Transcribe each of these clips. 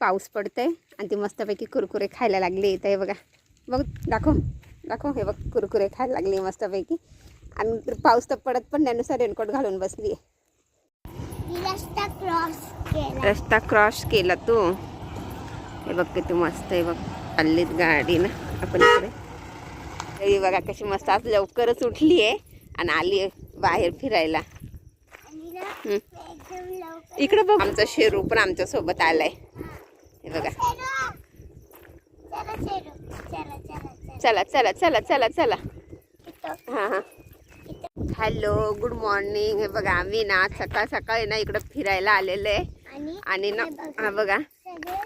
पाऊस पडतंय आणि ती मस्तपैकी कुरकुरे खायला लागली. इथं हे बघा. बघ दाखव. दाखव हे बघ कुरकुरे खायला लागली मस्तपैकी. आणि पाऊस तर पडत पण त्यानुसार रेनकोट घालून बसली रस्ता क्रॉस केला. रस्ता क्रॉस केला तू. हे बघ किती मस्त आहे बग चाललीत गाडी ना आपण इकडे. बघा कशी मस्त आज लवकरच उठली आहे आणि आली आहे बाहेर फिरायला. इकडे बघ. आमचा शेरू पण आमच्यासोबत आलाय. हे बघा. चला चला चला चला चला. हां हॅलो गुड मॉर्निंग हे बघा आम्ही ना सकाळ सकाळी ना इकडं फिरायला आलेलं आहे. आणि ना हा बघा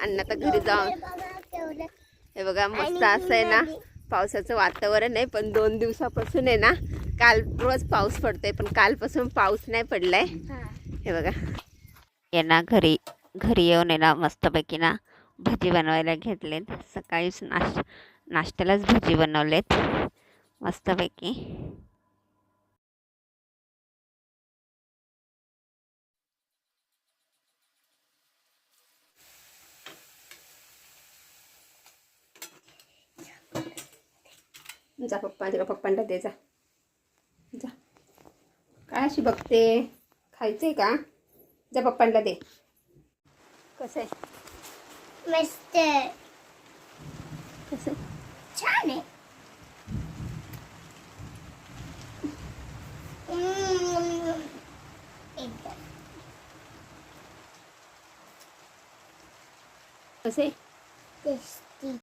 आणि आता घरी जाऊन हे बघा मस्त असं आहे ना पावसाचं वातावरण आहे पण दोन दिवसापासून आहे ना काल रोज पाऊस पडतोय पण कालपासून पाऊस नाही पडलाय. हे. बघा. ये ना घरी घरी येऊन आहे ना मस्तपैकी ना भजी बनवायला घेतलेत. सकाळीच नाश नाश्त्यालाच भजी बनवलेत. मस्तपैकी. जा पप्पा तुला पप्पांना दे जा. जा. काय अशी बघते? खायचंय का? जा पप्पांना दे. What's this? Mr. What's it? Janet. Mm. What's it? This.